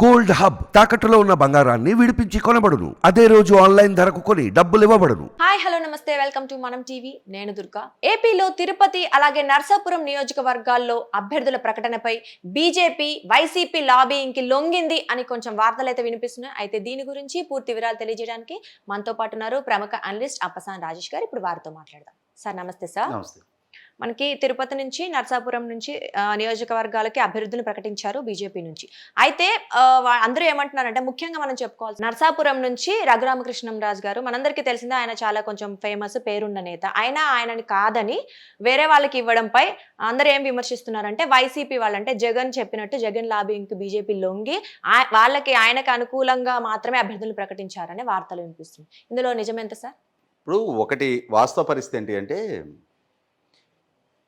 Gold hub తాకట్టులో ఉన్న బంగారాన్ని విడిపించి కొనబడును. అదే రోజు ఆన్లైన్ ధరకు కొని డబ్బులు ఇవ్వబడును. హాయ్ హలో నమస్తే. Welcome to Manam TV. నేను దుర్గా. ఏపీలో తిరుపతి అలాగే నర్సాపురం నియోజకవర్గాల్లో అభ్యర్థుల ప్రకటనపై బీజేపీ వైసీపీ లాబీయింగ్కి లొంగింది అని కొంచెం వార్తలు అయితే వినిపిస్తున్నాయి. అయితే దీని గురించి పూర్తి వివరాలు తెలియజేయడానికి మనతో పాటు ఉన్నారు ప్రముఖ అనలిస్ట్ అప్పసాన్ రాజేష్ గారు. ఇప్పుడు వారితో మాట్లాడదాం. సార్ నమస్తే సార్. నమస్తే. మనకి తిరుపతి నుంచి నర్సాపురం నుంచి నియోజకవర్గాలకి అభివృద్ధిని ప్రకటించారు బీజేపీ నుంచి. అయితే అందరూ ఏమంటున్నారంటే ముఖ్యంగా మనం చెప్పుకోవాలి నర్సాపురం నుంచి రఘురామకృష్ణం రాజు గారు మనందరికీ తెలిసిందే ఆయన చాలా కొంచెం ఫేమస్ పేరున్న నేత. ఆయన ఆయనని కాదని వేరే వాళ్ళకి ఇవ్వడంపై అందరూ ఏం విమర్శిస్తున్నారంటే వైసీపీ వాళ్ళంటే జగన్ చెప్పినట్టు జగన్ లాబింగ్ బీజేపీ లొంగి వాళ్ళకి ఆయనకు అనుకూలంగా మాత్రమే అభ్యర్థులు ప్రకటించారనే వార్తలు వినిపిస్తుంది ఇందులో నిజమేంత సార్? ఇప్పుడు ఒకటి వాస్తవ పరిస్థితి ఏంటి అంటే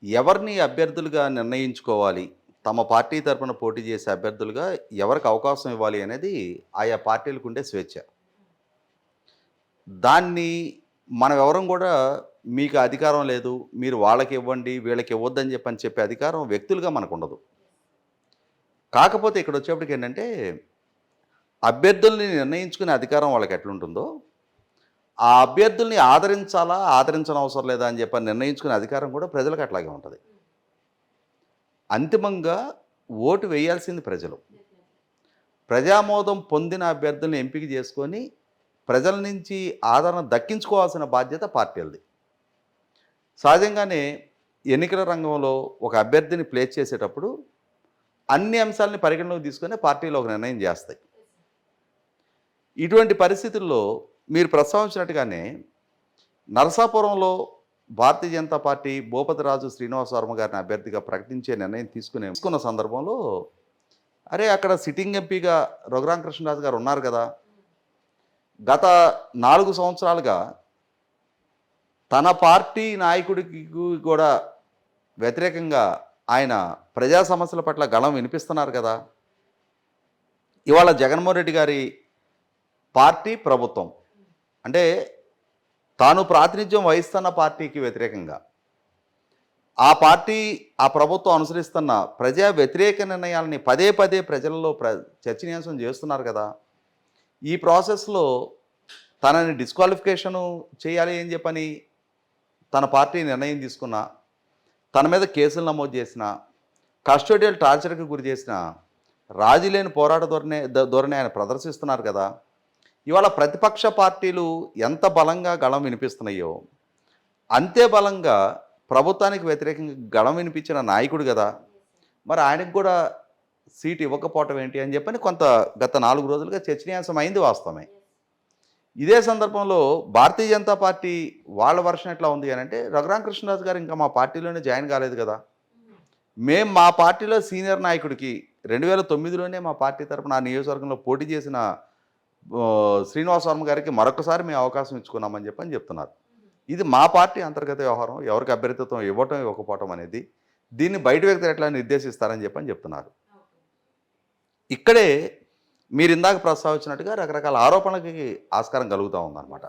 ఎవరిని అభ్యర్థులుగా నిర్ణయించుకోవాలి? తమ పార్టీ తరపున పోటీ చేసే అభ్యర్థులుగా ఎవరికి అవకాశం ఇవ్వాలి అనేది ఆయా పార్టీలకు ఉండే స్వేచ్ఛ. దాన్ని మనం ఎవరం కూడా మీకు అధికారం లేదు మీరు వాళ్ళకి ఇవ్వండి వీళ్ళకి ఇవ్వద్దని చెప్పని చెప్పే అధికారం వ్యక్తులుగా మనకు ఉండదు కాకపోతే ఇక్కడ వచ్చేప్పటికి ఏంటంటే అభ్యర్థుల్ని నిర్ణయించుకునే అధికారం వాళ్ళకి ఎట్లుంటుందో ఆ అభ్యర్థుల్ని ఆదరించాలా ఆదరించడం అవసరం లేదా అని చెప్పి నిర్ణయించుకునే అధికారం కూడా ప్రజలకు అట్లాగే ఉంటుంది. అంతిమంగా ఓటు వేయాల్సింది ప్రజలు. ప్రజామోదం పొందిన అభ్యర్థుల్ని ఎంపిక చేసుకొని ప్రజల నుంచి ఆదరణ దక్కించుకోవాల్సిన బాధ్యత పార్టీలది. సహజంగానే ఎన్నికల రంగంలో ఒక అభ్యర్థిని ప్లేస్ చేసేటప్పుడు అన్ని అంశాలని పరిగణలోకి తీసుకొని పార్టీలు ఒక నిర్ణయం చేస్తాయి. ఇటువంటి పరిస్థితుల్లో మీరు ప్రస్తావించినట్టుగానే నరసాపురంలో భారతీయ జనతా పార్టీ భూపతిరాజు శ్రీనివాస వర్మ గారిని అభ్యర్థిగా ప్రకటించే నిర్ణయం తీసుకునే తీసుకున్న సందర్భంలో అరే అక్కడ సిట్టింగ్ ఎంపీగా రఘురామకృష్ణరాజు గారు ఉన్నారు కదా. గత నాలుగు సంవత్సరాలుగా తన పార్టీ నాయకుడికి కూడా వ్యతిరేకంగా ఆయన ప్రజా సమస్యల పట్ల గళం వినిపిస్తున్నారు కదా. ఇవాళ జగన్మోహన్ రెడ్డి గారి పార్టీ ప్రభుత్వం అంటే తాను ప్రాతినిధ్యం వహిస్తున్న పార్టీకి వ్యతిరేకంగా ఆ పార్టీ ఆ ప్రభుత్వం అనుసరిస్తున్న ప్రజా వ్యతిరేక నిర్ణయాలని పదే పదే ప్రజలలో ప్ర చర్చనీయాంశం చేస్తున్నారు కదా. ఈ ప్రాసెస్లో తనని డిస్క్వాలిఫికేషను చేయాలి అని చెప్పని తన పార్టీ నిర్ణయం తీసుకున్న తన మీద కేసులు నమోదు చేసిన కస్టోడియల్ టార్చర్కి గురి చేసిన రాజీ లేని పోరాట ధోరణి ధోరణి ఆయన ప్రదర్శిస్తున్నారు కదా. ఇవాళ ప్రతిపక్ష పార్టీలు ఎంత బలంగా గళం వినిపిస్తున్నాయో అంతే బలంగా ప్రభుత్వానికి వ్యతిరేకంగా గళం వినిపించిన నాయకుడు కదా. మరి ఆయనకు కూడా సీటు ఇవ్వకపోవటం ఏంటి అని చెప్పని కొంత గత నాలుగు రోజులుగా చర్చనీయాంశం అయింది వాస్తవమే. ఇదే సందర్భంలో భారతీయ జనతా పార్టీ వాళ్ళ వర్షన్ ఎట్లా ఉంది అని అంటే రఘురామకృష్ణరాజు గారు ఇంకా మా పార్టీలోనే జాయిన్ కాలేదు కదా. మేము మా పార్టీలో సీనియర్ నాయకుడికి రెండు వేల తొమ్మిదిలోనే మా పార్టీ తరపున ఆ నియోజకవర్గంలో పోటీ చేసిన శ్రీనివాస వర్మ గారికి మరొకసారి మేము అవకాశం ఇచ్చుకున్నామని చెప్పని చెప్తున్నారు. ఇది మా పార్టీ అంతర్గత వ్యవహారం ఎవరికి అభ్యర్థిత్వం ఇవ్వటం ఇవ్వకపోవటం అనేది దీన్ని బయట వ్యక్తులు ఎట్లా నిర్దేశిస్తారని చెప్పని చెప్తున్నారు. ఇక్కడే మీరు ఇందాక ప్రస్తావించినట్టుగా రకరకాల ఆరోపణలకి ఆస్కారం కలుగుతూ ఉందన్నమాట.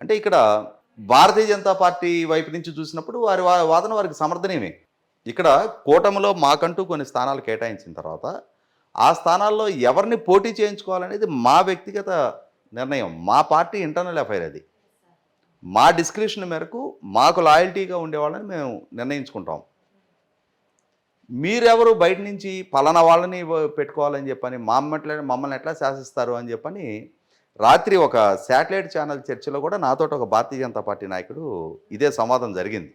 అంటే ఇక్కడ భారతీయ జనతా పార్టీ వైపు నుంచి చూసినప్పుడు వారి వా- వాదన వారికి సమర్థనీయమే ఇక్కడ కూటమిలో మాకంటూ కొన్ని స్థానాలు కేటాయించిన తర్వాత ఆ స్థానాల్లో ఎవరిని పోటీ చేయించుకోవాలనేది మా వ్యక్తిగత నిర్ణయం మా పార్టీ ఇంటర్నల్ అఫైర్ అది. మా డిస్క్రిప్షన్ మేరకు మాకు లాయల్టీగా ఉండేవాళ్ళని మేము నిర్ణయించుకుంటాం. మీరెవరు బయట నుంచి పలానా వాళ్ళని పెట్టుకోవాలని చెప్పని మమ్మల్ని మమ్మల్ని ఎట్లా శాసిస్తారు అని చెప్పని రాత్రి ఒక శాటిలైట్ ఛానల్ చర్చలో కూడా నాతో ఒక భారతీయ జనతా పార్టీ నాయకుడు ఇదే సంవాదం జరిగింది.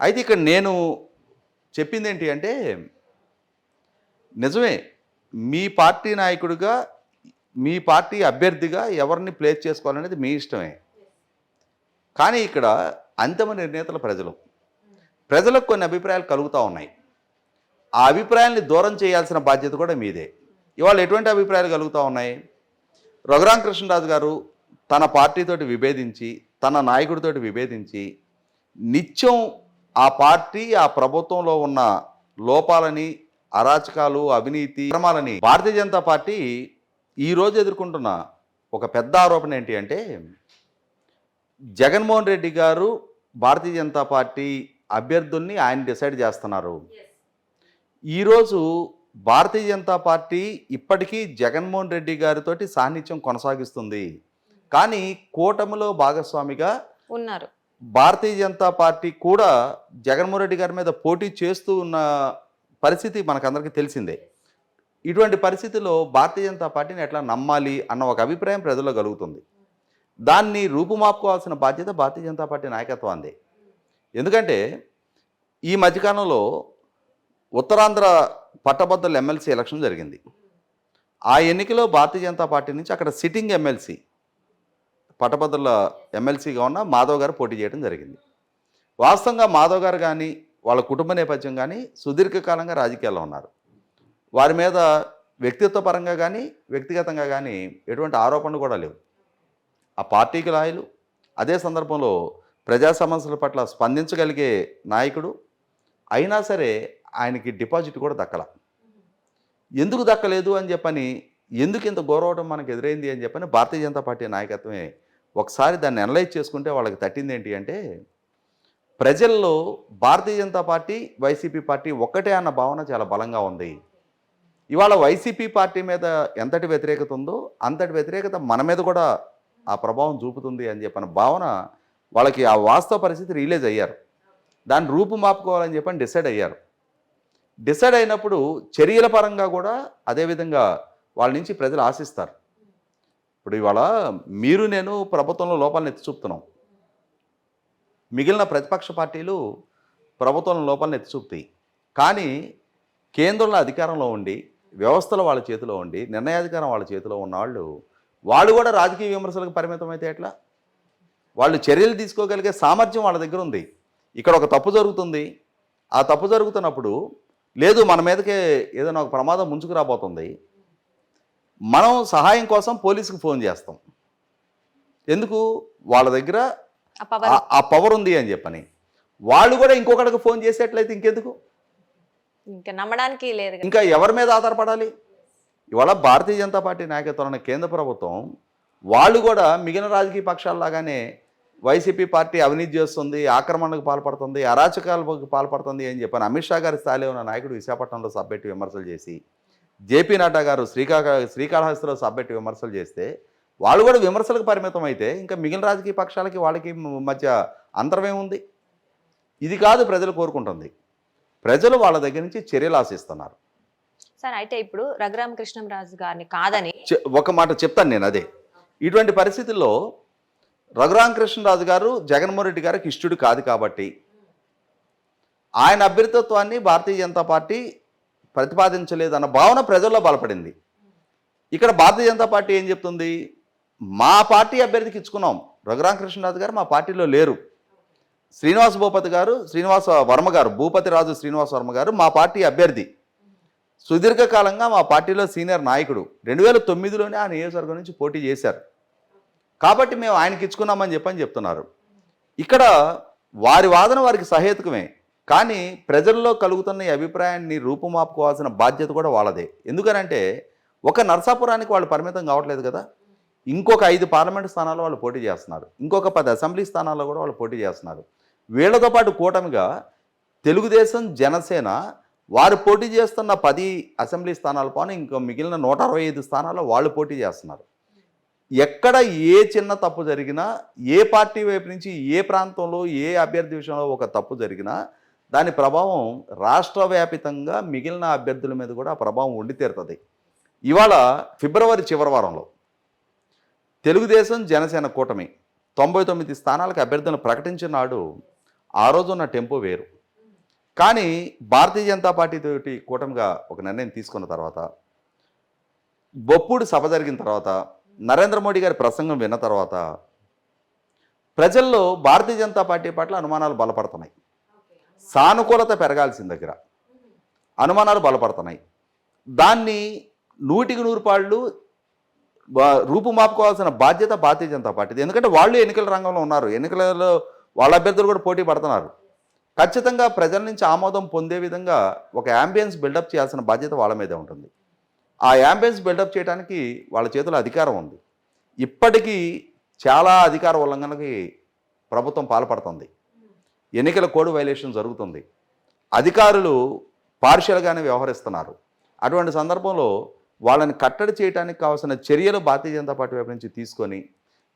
అయితే ఇక్కడ నేను చెప్పింది ఏంటి అంటే నిజమే మీ పార్టీ నాయకుడిగా మీ పార్టీ అభ్యర్థిగా ఎవరిని ప్లేస్ చేసుకోవాలనేది మీ ఇష్టమే. కానీ ఇక్కడ అంతిమ నిర్ణేతల ప్రజలు. ప్రజలకు కొన్ని అభిప్రాయాలు కలుగుతూ ఉన్నాయి. ఆ అభిప్రాయాల్ని దూరం చేయాల్సిన బాధ్యత కూడా మీదే. ఇవాళ ఎటువంటి అభిప్రాయాలు కలుగుతూ ఉన్నాయి? రఘురామకృష్ణరాజు గారు తన పార్టీతోటి విభేదించి తన నాయకుడితోటి విభేదించి నిత్యం ఆ పార్టీ ఆ ప్రభుత్వంలో ఉన్న లోపాలని అరాచకాలు అవినీతి క్రమాలని భారతీయ జనతా పార్టీ ఈరోజు ఎదుర్కొంటున్న ఒక పెద్ద ఆరోపణ ఏంటి అంటే జగన్మోహన్ రెడ్డి గారు భారతీయ జనతా పార్టీ అభ్యర్థుల్ని ఆయన డిసైడ్ చేస్తున్నారు. ఈరోజు భారతీయ జనతా పార్టీ ఇప్పటికీ జగన్మోహన్ రెడ్డి గారితో సాన్నిధ్యం కొనసాగిస్తుంది. కానీ కూటమిలో భాగస్వామిగా ఉన్నారు. భారతీయ జనతా పార్టీ కూడా జగన్మోహన్ రెడ్డి గారి మీద పోటీ చేస్తూ ఉన్న పరిస్థితి మనకందరికీ తెలిసిందే. ఇటువంటి పరిస్థితిలో భారతీయ జనతా పార్టీని ఎట్లా నమ్మాలి అన్న ఒక అభిప్రాయం ప్రజల్లో కలుగుతుంది. దాన్ని రూపుమాపుకోవాల్సిన బాధ్యత భారతీయ జనతా పార్టీ నాయకత్వాన్ని ఎందుకంటే ఈ మధ్యకాలంలో ఉత్తరాంధ్ర పట్టభద్రుల ఎమ్మెల్సీ ఎలక్షన్ జరిగింది. ఆ ఎన్నికలో భారతీయ జనతా పార్టీ నుంచి అక్కడ సిట్టింగ్ ఎమ్మెల్సీ పట్టభద్రుల ఎమ్మెల్సీగా ఉన్న మాధవ్ గారు పోటీ చేయడం జరిగింది. వాస్తవంగా మాధవ్ గారు కానీ వాళ్ళ కుటుంబ నేపథ్యం కానీ సుదీర్ఘకాలంగా రాజకీయాల్లో ఉన్నారు. వారి మీద వ్యక్తిత్వ పరంగా కానీ వ్యక్తిగతంగా కానీ ఎటువంటి ఆరోపణలు కూడా లేవు. ఆ పార్టీకి లాయలు అదే సందర్భంలో ప్రజా సమస్యల పట్ల స్పందించగలిగే నాయకుడు అయినా సరే ఆయనకి డిపాజిట్ కూడా దక్కల. ఎందుకు దక్కలేదు అని చెప్పని ఎందుకు ఇంత గౌరవటం మనకు ఎదురైంది అని చెప్పని భారతీయ జనతా పార్టీ నాయకత్వమే ఒకసారి దాన్ని అనలైజ్ చేసుకుంటే వాళ్ళకి తట్టింది ఏంటి అంటే ప్రజల్లో Bharatiya Janata Party YCP party ఒక్కటే అన్న భావన చాలా బలంగా ఉంది. ఇవాళ వైసీపీ పార్టీ మీద ఎంతటి వ్యతిరేకత ఉందో అంతటి వ్యతిరేకత మన మీద కూడా ఆ ప్రభావం చూపుతుంది అని చెప్పిన భావన వాళ్ళకి ఆ వాస్తవ పరిస్థితి రియలైజ్ అయ్యారు. దాన్ని రూపుమాపుకోవాలని చెప్పని డిసైడ్ అయ్యారు. డిసైడ్ అయినప్పుడు చర్యల పరంగా కూడా అదేవిధంగా వాళ్ళ నుంచి ప్రజలు ఆశిస్తారు. ఇప్పుడు ఇవాళ మీరు నేను ప్రభుత్వంలో లోపాలను ఎత్తి చూపుతున్నాం. మిగిలిన ప్రతిపక్ష పార్టీలు ప్రభుత్వం లోపాలను ఎత్తి చూపుతాయి కానీ కేంద్రంలో అధికారంలో ఉండి వ్యవస్థలు వాళ్ళ చేతిలో ఉండి నిర్ణయాధికారం వాళ్ళ చేతిలో ఉన్నవాళ్ళు వాళ్ళు కూడా రాజకీయ విమర్శలకు పరిమితమైతే ఎట్లా? వాళ్ళు చర్యలు తీసుకోగలిగే సామర్థ్యం వాళ్ళ దగ్గర ఉంది. ఇక్కడ ఒక తప్పు జరుగుతుంది. ఆ తప్పు జరుగుతున్నప్పుడు లేదు మన మీదకే ఏదైనా ఒక ప్రమాదం ముంచుకు రాబోతుంది. మనం సహాయం కోసం పోలీసుకి ఫోన్ చేస్తాం. ఎందుకు? వాళ్ళ దగ్గర ఆ పవర్ ఉంది. అని చెప్పని. వాళ్ళు కూడా ఇంకొకటికి ఫోన్ చేసేట్లయితే ఇంకెందుకు? ఇంకా నమ్మడానికి లేదు. ఇంకా ఎవరి మీద ఆధారపడాలి? ఇవాళ భారతీయ జనతా పార్టీ నాయకత్వం కేంద్ర ప్రభుత్వం వాళ్ళు కూడా మిగిలిన రాజకీయ పక్షాల్లాగానే వైసీపీ పార్టీ అవినీతి చేస్తుంది ఆక్రమణకు పాల్పడుతుంది అరాచకాలకు పాల్పడుతుంది అని చెప్పని అమిత్ షా గారి స్థాయిలో ఉన్న నాయకుడు విశాఖపట్నంలో సబ్బెట్టి విమర్శలు చేసి జేపీ నడ్డా గారు శ్రీకాళ శ్రీకాళహస్తిలో సబ్బెట్టి విమర్శలు చేస్తే వాళ్ళు కూడా విమర్శలకు పరిమితం అయితే ఇంకా మిగిలిన రాజకీయ పక్షాలకి వాళ్ళకి మధ్య అంతరమేముంది ఇది కాదు ప్రజలు కోరుకుంటుంది. ప్రజలు వాళ్ళ దగ్గర నుంచి చర్యలు ఆశిస్తున్నారు. సార్ అయితే ఇప్పుడు రఘురామకృష్ణంరాజు గారిని కాదని ఒక మాట చెప్తాను నేను అదే. ఇటువంటి పరిస్థితుల్లో రఘురామకృష్ణరాజు గారు జగన్మోహన్ రెడ్డి గారికి ఇష్టడు కాదు కాబట్టి ఆయన అభ్యర్థిత్వాన్ని భారతీయ జనతా పార్టీ ప్రతిపాదించలేదన్న భావన ప్రజల్లో బలపడింది. ఇక్కడ భారతీయ జనతా పార్టీ ఏం చెప్తుంది? మా పార్టీ అభ్యర్థికి ఇచ్చుకున్నాం. రఘురామకృష్ణరాజు గారు మా పార్టీలో లేరు. శ్రీనివాస భూపతి గారు శ్రీనివాస వర్మ గారు భూపతి రాజు శ్రీనివాస వర్మ గారు మా పార్టీ అభ్యర్థి. సుదీర్ఘకాలంగా మా పార్టీలో సీనియర్ నాయకుడు. రెండు వేల తొమ్మిదిలోనే ఆ నియోజకవర్గం నుంచి పోటీ చేశారు. కాబట్టి మేము ఆయనకి ఇచ్చుకున్నామని చెప్పని చెప్తున్నారు. ఇక్కడ వారి వాదన వారికి సహేతుకమే. కానీ ప్రజల్లో కలుగుతున్న ఈ అభిప్రాయాన్ని రూపుమాపుకోవాల్సిన బాధ్యత కూడా వాళ్ళదే. ఎందుకనంటే ఒక నర్సాపురానికి వాళ్ళు పరిమితం కావట్లేదు కదా. ఇంకొక ఐదు పార్లమెంట్ స్థానాలు వాళ్ళు పోటీ చేస్తున్నారు. ఇంకొక పది అసెంబ్లీ స్థానాల్లో కూడా వాళ్ళు పోటీ చేస్తున్నారు. వీళ్ళతో పాటు కూటమిగా తెలుగుదేశం జనసేన వారు పోటీ చేస్తున్న పది అసెంబ్లీ స్థానాలు పోను ఇంకో మిగిలిన నూట అరవై ఐదు స్థానాల్లో వాళ్ళు పోటీ చేస్తున్నారు. ఎక్కడ ఏ చిన్న తప్పు జరిగినా ఏ పార్టీ వైపు నుంచి ఏ ప్రాంతంలో ఏ అభ్యర్థి విషయంలో ఒక తప్పు జరిగినా దాని ప్రభావం రాష్ట్ర వ్యాపితంగా మిగిలిన అభ్యర్థుల మీద కూడా ప్రభావం ఉండి తీరుతుంది. ఇవాళ ఫిబ్రవరి చివరి వారంలో తెలుగుదేశం జనసేన కూటమి తొంభై తొమ్మిది స్థానాలకు అభ్యర్థులను ప్రకటించిన నాడు ఆ రోజున్న టెంపో వేరు. కానీ భారతీయ జనతా పార్టీ తోటి కూటమిగా ఒక నిర్ణయం తీసుకున్న తర్వాత బొప్పుడు సభ జరిగిన తర్వాత నరేంద్ర మోడీ గారి ప్రసంగం విన్న తర్వాత ప్రజల్లో భారతీయ జనతా పార్టీ పట్ల అనుమానాలు బలపడుతున్నాయి. సానుకూలత పెరగాల్సిన దగ్గర అనుమానాలు బలపడుతున్నాయి. దాన్ని నూటికి నూరు పాళ్ళు రూపుమాపుకోవాల్సిన బాధ్యత భారతీయ జనతా పార్టీది. ఎందుకంటే వాళ్ళు ఎన్నికల రంగంలో ఉన్నారు. ఎన్నికలలో వాళ్ళ అభ్యర్థులు కూడా పోటీ పడుతున్నారు. ఖచ్చితంగా ప్రజల నుంచి ఆమోదం పొందే విధంగా ఒక యాంబియన్స్ బిల్డప్ చేయాల్సిన బాధ్యత వాళ్ళ మీదే ఉంటుంది. ఆ యాంబియన్స్ బిల్డప్ చేయడానికి వాళ్ళ చేతిలో అధికారం ఉంది. ఇప్పటికీ చాలా అధికార ఉల్లంఘనకి ప్రభుత్వం పాల్పడుతుంది. ఎన్నికల కోడ్ వైలేషన్ జరుగుతుంది. అధికారులు పార్షియల్గానే వ్యవహరిస్తున్నారు. అటువంటి సందర్భంలో వాళ్ళని కట్టడి చేయడానికి కావాల్సిన చర్యలు భారతీయ జనతా పార్టీ వైపు నుంచి తీసుకొని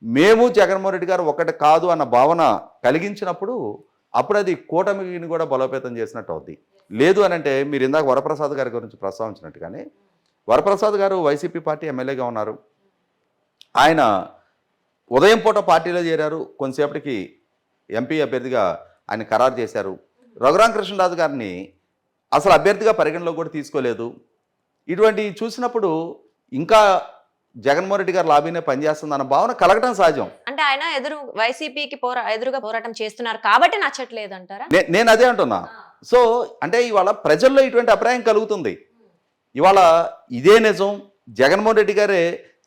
మేము జగన్మోహన్ రెడ్డి గారు ఒకటి కాదు అన్న భావన కలిగించినప్పుడు అప్పుడు అది కూటమిని కూడా బలోపేతం చేసినట్టు అవుద్ది. లేదు అని అంటే మీరు ఇందాక వరప్రసాద్ గారి గురించి ప్రస్తావించినట్టుగానే వరప్రసాద్ గారు వైసీపీ పార్టీ ఎమ్మెల్యేగా ఉన్నారు. ఆయన ఉదయం పూట పార్టీలో చేరారు. కొంతసేపటికి ఎంపీ అభ్యర్థిగా ఆయన ఖరారు చేశారు. రఘురామ కృష్ణరాజు గారిని అసలు అభ్యర్థిగా పరిగణలో కూడా తీసుకోలేదు. ఇటువంటి చూసినప్పుడు ఇంకా జగన్మోహన్ రెడ్డి గారు లాబీనే పనిచేస్తుందన్న భావన కలగటం సహజం. అంటే ఆయన ఎదురు వైసీపీకి పోరా ఎదురుగా పోరాటం చేస్తున్నారు కాబట్టి నచ్చట్లేదు అంటారా నేను అదే అంటున్నా. సో అంటే ఇవాళ ప్రజల్లో ఇటువంటి అభిప్రాయం కలుగుతుంది. ఇవాళ ఇదే నిజం. జగన్మోహన్ రెడ్డి గారే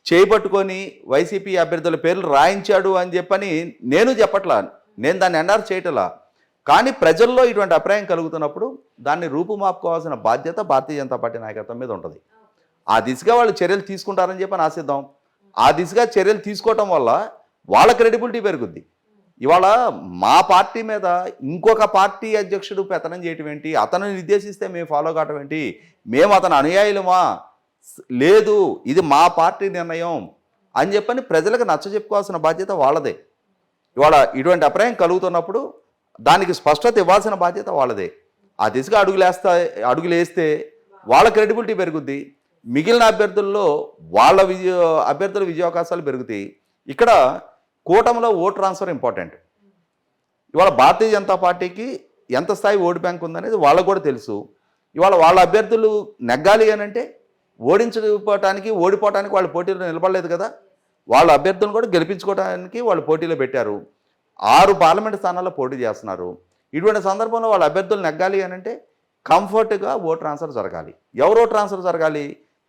చేపట్టుకొని వైసీపీ అభ్యర్థుల పేర్లు రాయించాడు అని చెప్పని నేను చెప్పట్లా. నేను దాన్ని ఎన్ఆర్ చేయటలా. కానీ ప్రజల్లో ఇటువంటి అభిప్రాయం కలుగుతున్నప్పుడు దాన్ని రూపుమాపుకోవాల్సిన బాధ్యత భారతీయ జనతా పార్టీ నాయకత్వం మీద ఉంటుంది. ఆ దిశగా వాళ్ళు చర్యలు తీసుకుంటారని చెప్పి ఆశిద్దాం. ఆ దిశగా చర్యలు తీసుకోవటం వల్ల వాళ్ళ క్రెడిబిలిటీ పెరుగుద్ది. ఇవాళ మా పార్టీ మీద ఇంకొక పార్టీ అధ్యక్షుడు పెత్తనం చేయటం ఏంటి? అతను నిర్దేశిస్తే మేము ఫాలో కావటం ఏంటి? మేము అతను అనుయాయులమా? లేదు ఇది మా పార్టీ నిర్ణయం అని చెప్పని ప్రజలకు నచ్చ చెప్పుకోవాల్సిన బాధ్యత వాళ్ళదే. ఇవాళ ఇటువంటి అభిప్రాయం కలుగుతున్నప్పుడు దానికి స్పష్టత ఇవ్వాల్సిన బాధ్యత వాళ్ళదే. ఆ దిశగా అడుగులేస్తా అడుగులేస్తే వాళ్ళ క్రెడిబిలిటీ పెరుగుద్ది. మిగిలిన అభ్యర్థుల్లో వాళ్ళ విజయ అభ్యర్థుల విజయావకాశాలు పెరుగుతాయి. ఇక్కడ కూటమిలో ఓట్ ట్రాన్స్ఫర్ ఇంపార్టెంట్. ఇవాళ భారతీయ జనతా పార్టీకి ఎంత స్థాయి ఓటు బ్యాంక్ ఉందనేది వాళ్ళకు కూడా తెలుసు. ఇవాళ వాళ్ళ అభ్యర్థులు నెగ్గాలి అని అంటే ఓడించకపోవటానికి ఓడిపోవటానికి వాళ్ళు పోటీలో నిలబడలేదు కదా. వాళ్ళ అభ్యర్థులను కూడా గెలిపించుకోవడానికి వాళ్ళు పోటీలో పెట్టారు. ఆరు పార్లమెంట్ స్థానాల్లో పోటీ చేస్తున్నారు. ఇటువంటి సందర్భంలో వాళ్ళ అభ్యర్థులు నెగ్గాలి అని అంటే కంఫర్ట్గా ఓట్ ట్రాన్స్ఫర్ జరగాలి. ఎవరో ట్రాన్స్ఫర్ జరగాలి?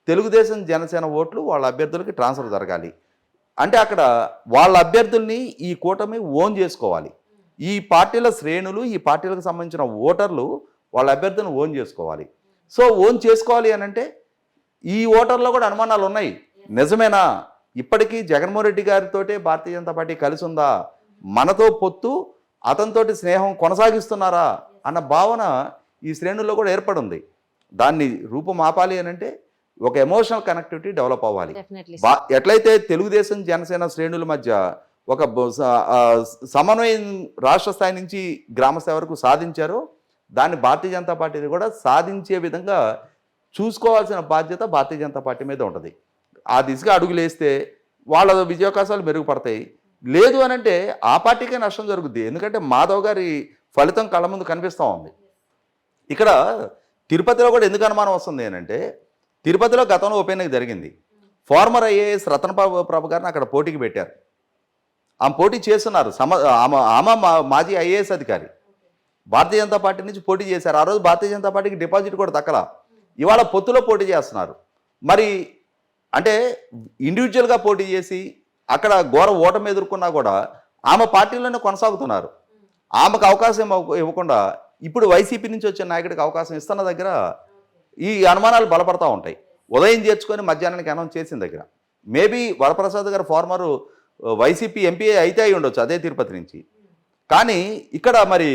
తెలుగుదేశం జనసేన ఓట్లు వాళ్ళ అభ్యర్థులకి ట్రాన్స్ఫర్ జరగాలి. అంటే అక్కడ వాళ్ళ అభ్యర్థుల్ని ఈ కూటమి ఓన్ చేసుకోవాలి. ఈ పార్టీల శ్రేణులు ఈ పార్టీలకు సంబంధించిన ఓటర్లు వాళ్ళ అభ్యర్థులను ఓన్ చేసుకోవాలి. సో ఓన్ చేసుకోవాలి అని అంటే ఈ ఓటర్లో కూడా అనుమానాలు ఉన్నాయి నిజమేనా? ఇప్పటికీ జగన్మోహన్ రెడ్డి గారితోటే భారతీయ జనతా పార్టీ కలిసి ఉందా? మనతో పొత్తు అతనితోటి స్నేహం కొనసాగిస్తున్నారా అన్న భావన ఈ శ్రేణుల్లో కూడా ఏర్పడింది. దాన్ని రూపం ఆపాలి అని అంటే ఒక ఎమోషనల్ కనెక్టివిటీ డెవలప్ అవ్వాలి ఎట్లయితే తెలుగుదేశం జనసేన శ్రేణుల మధ్య ఒక సమన్వయం రాష్ట్ర స్థాయి నుంచి గ్రామ స్థాయి వరకు సాధించారో దాన్ని భారతీయ జనతా పార్టీ కూడా సాధించే విధంగా చూసుకోవాల్సిన బాధ్యత భారతీయ జనతా పార్టీ మీద ఉంటుంది. ఆ దిశగా అడుగులు వేస్తే వాళ్ళ విజయావకాశాలు మెరుగుపడతాయి. లేదు అని అంటే ఆ పార్టీకే నష్టం జరుగుద్ది. ఎందుకంటే మాధవ్ గారి ఫలితం కళ్ళ ముందు కనిపిస్తూ ఉంది. ఇక్కడ తిరుపతిలో కూడా ఎందుకు అనుమానం వస్తుంది ఏంటంటే తిరుపతిలో గతంలో ఉప ఎన్నిక జరిగింది. ఫార్మర్ ఐఏఎస్ రతన ప్రభు గారిని అక్కడ పోటీకి పెట్టారు. ఆమె పోటీ చేస్తున్నారు. సమ ఆమె ఆమె మా- మాజీ ఐఏఎస్ అధికారి. భారతీయ జనతా పార్టీ నుంచి పోటీ చేశారు. ఆ రోజు భారతీయ జనతా పార్టీకి డిపాజిట్ కూడా తక్కల. ఇవాళ పొత్తులో పోటీ చేస్తున్నారు. మరి అంటే ఇండివిజువల్గా పోటీ చేసి అక్కడ ఘోర ఓటమి ఎదుర్కొన్నా కూడా ఆమె పార్టీలోనే కొనసాగుతున్నారు. ఆమెకు అవకాశం ఇవ్వకుండా ఇప్పుడు వైసీపీ నుంచి వచ్చే నాయకుడికి అవకాశం ఇస్తున్న దగ్గర ఈ అనుమానాలు బలపడతా ఉంటాయి. ఉదయం చేర్చుకొని మధ్యాహ్నానికి అనౌన్స్ చేసిన దగ్గర. మేబీ వరప్రసాద్ గారు ఫార్మరు వైసీపీ ఎంపీ అయితే అయి ఉండొచ్చు అదే తిరుపతి నుంచి. కానీ ఇక్కడ మరి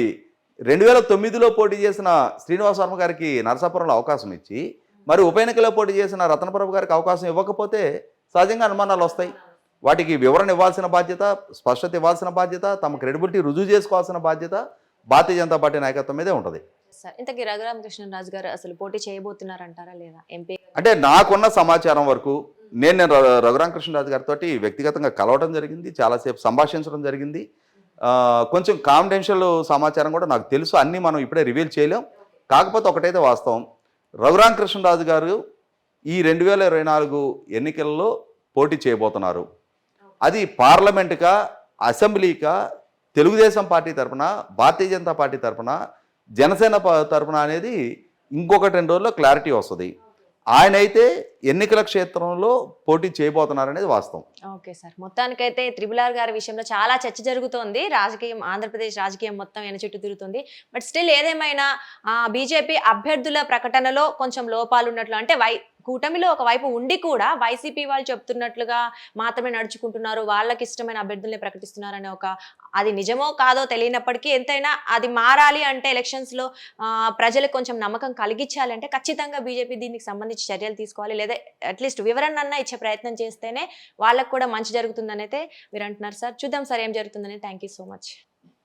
రెండు వేల తొమ్మిదిలో పోటీ చేసిన శ్రీనివాస వర్మ గారికి నరసాపురంలో అవకాశం ఇచ్చి మరి ఉప ఎన్నికలో పోటీ చేసిన రతనప్రభు గారికి అవకాశం ఇవ్వకపోతే సహజంగా అనుమానాలు వస్తాయి. వాటికి వివరణ ఇవ్వాల్సిన బాధ్యత స్పష్టత ఇవ్వాల్సిన బాధ్యత తమ క్రెడిబిలిటీ రుజువు చేసుకోవాల్సిన బాధ్యత భారతీయ జనతా పార్టీ నాయకత్వం మీదే ఉంటుంది. సార్ ఇంతకీ రఘురామకృష్ణరాజు గారు అసలు పోటీ చేయబోతున్నారంటారా లేదా? ఎంపీ? అంటే నాకున్న సమాచారం వరకు నేను నేను రఘురామకృష్ణరాజు గారితో వ్యక్తిగతంగా కలవడం జరిగింది చాలాసేపు సంభాషించడం జరిగింది. కొంచెం కాన్ఫిడెన్షియల్ సమాచారం కూడా నాకు తెలుసు అన్నీ మనం ఇప్పుడే రివీల్ చేయలేం. కాకపోతే ఒకటైతే వాస్తవం రఘురామకృష్ణరాజు గారు ఈ రెండు వేల ఇరవై నాలుగు ఎన్నికల్లో పోటీ చేయబోతున్నారు. అది పార్లమెంటుగా అసెంబ్లీకా తెలుగుదేశం పార్టీ తరఫున భారతీయ జనతా పార్టీ తరఫున జనసేన ప- తరపున అనేది ఇంకొకటి రెండు రోజుల్లో క్లారిటీ వస్తుంది. ఆయన అయితే ఎన్నికల క్షేత్రంలో పోటీ చేయబోతున్నారనేది వాస్తవం. Okay sir. మొత్తానికైతే త్రిబుల్ ఆర్ గారి విషయంలో చాలా చర్చ జరుగుతోంది. రాజకీయం ఆంధ్రప్రదేశ్ రాజకీయం మొత్తం ఎన చుట్టూ తిరుగుతుంది. బట్ స్టిల్ ఏదేమైనా బీజేపీ అభ్యర్థుల ప్రకటనలో కొంచెం లోపాలు ఉన్నట్లు అంటే వై కూటమిలో ఒకవైపు ఉండి కూడా వైసీపీ వాళ్ళు చెప్తున్నట్లుగా మాత్రమే నడుచుకుంటున్నారు వాళ్ళకి ఇష్టమైన అభ్యర్థుల్ని ప్రకటిస్తున్నారనే ఒక అది నిజమో కాదో తెలియనప్పటికీ ఎంతైనా అది మారాలి అంటే ఎలక్షన్స్లో ప్రజలకు కొంచెం నమ్మకం కలిగించాలి అంటే ఖచ్చితంగా బీజేపీ దీనికి సంబంధించి చర్యలు తీసుకోవాలి. లేదా అట్లీస్ట్ వివరణ ఇచ్చే ప్రయత్నం చేస్తేనే వాళ్ళకు కూడా మంచి జరుగుతుందని అయితే మీరు అంటున్నారు సార్. చూద్దాం సార్ ఏం జరుగుతుందని. Thank you so much.